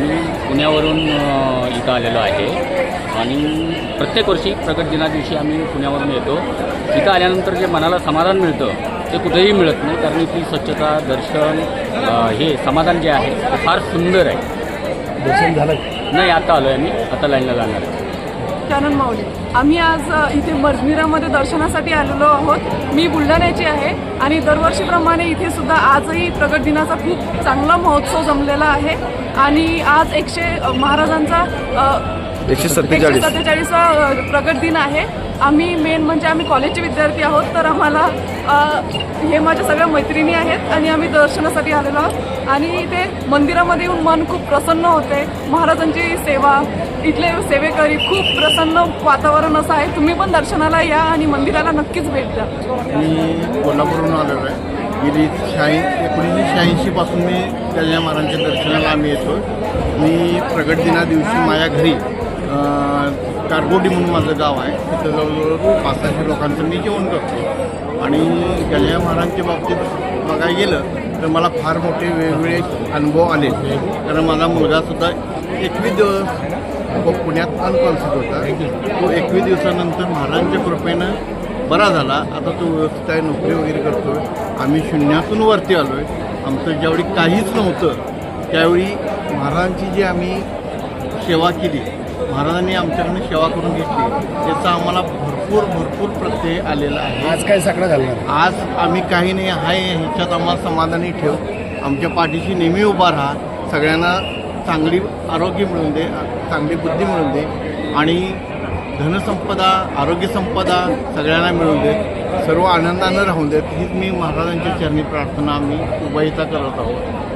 पुण्यावरून अ, इथं आलेलो आहे. आणि प्रत्येक वर्षी प्रगट दिना दिवशी आम्ही पुण्यावरून येतो. इथं आल्यानंतर जे मनाला समाधान मिळतं ते कुठेही मिळत नाही. कारण इथली स्वच्छता दर्शन हे समाधान जे आहे ते फार सुंदर आहे. दर्शन झालं. नाही आता आलो आहे आम्ही. आता लाईनला लागणार आहे. कानन माऊली. आम्ही आज इथे मजमिरामध्ये दर्शनासाठी आलेलो आहोत. मी बुलढाण्याची आहे आणि दरवर्षीप्रमाणे इथे सुद्धा आजही प्रगट दिनाचा खूप चांगला महोत्सव जमलेला आहे. आणि आज एकशे महाराजांचा एकशे सत्तेचाळीस. सत्तेचाळीसवा प्रगट दिन आहे. आम्ही मेन म्हणजे आम्ही कॉलेजचे विद्यार्थी आहोत तर आम्हाला हे माझ्या सगळ्या मैत्रिणी आहेत आणि आम्ही दर्शनासाठी आलेलो आहोत. आणि इथे मंदिरामध्ये येऊन मन खूप प्रसन्न होते. महाराजांची सेवा इथले सेवेकरी खूप प्रसन्न वातावरण असं आहे. तुम्ही पण दर्शनाला या आणि मंदिराला नक्कीच भेट द्या. मी कोल्हापूरहून आलेलो आहे. गेली शहाऐं एकोणीसशे शहाऐंशीपासून मी कल्याण महाराजांच्या दर्शनाला आम्ही येतो मी प्रगट दिना दिवशी माझ्या घरी कारगोडी म्हणून माझं गाव आहे. तिथं जवळजवळ पाच सहाशे लोकांचं मी जेवण करतो. आणि कल्याण महाराजांच्या बाबतीत बघायला गेलं तर मला फार मोठे वेगवेगळे अनुभव आले. कारण माझा मुलगासुद्धा एकवीस दिवस पुण्यात अनकॉन्सिट होता. तो एकवीस दिवसानंतर महाराजांच्या कृपेनं बरा झाला. आता तो व्यवस्थित आहे नोकरी वगैरे करतो आम्ही शून्यातून वरती आलो आहे आमचं ज्यावेळी काहीच नव्हतं त्यावेळी महाराजांची जी आम्ही सेवा केली महाराजांनी आमच्याकडनं सेवा करून घेतली. याचा आम्हाला भरपूर भरपूर प्रत्यय आलेला आहे. आज काय सगळं घालणार? आज आम्ही काही नाही आहे ह्याच्यात आम्हाला समाधानी ठेव. आमच्या पाठीशी नेहमी उभा राहा. सगळ्यांना चांगली आरोग्य मिळून दे चांगली बुद्धी मिळून दे. आणि धनसंपदा आरोग्यसंपदा सगळ्यांना मिळून दे. सर्व आनंदानं राहून देत. हीच मी महाराजांच्या चरणी प्रार्थना आम्ही उभयता करत आहोत.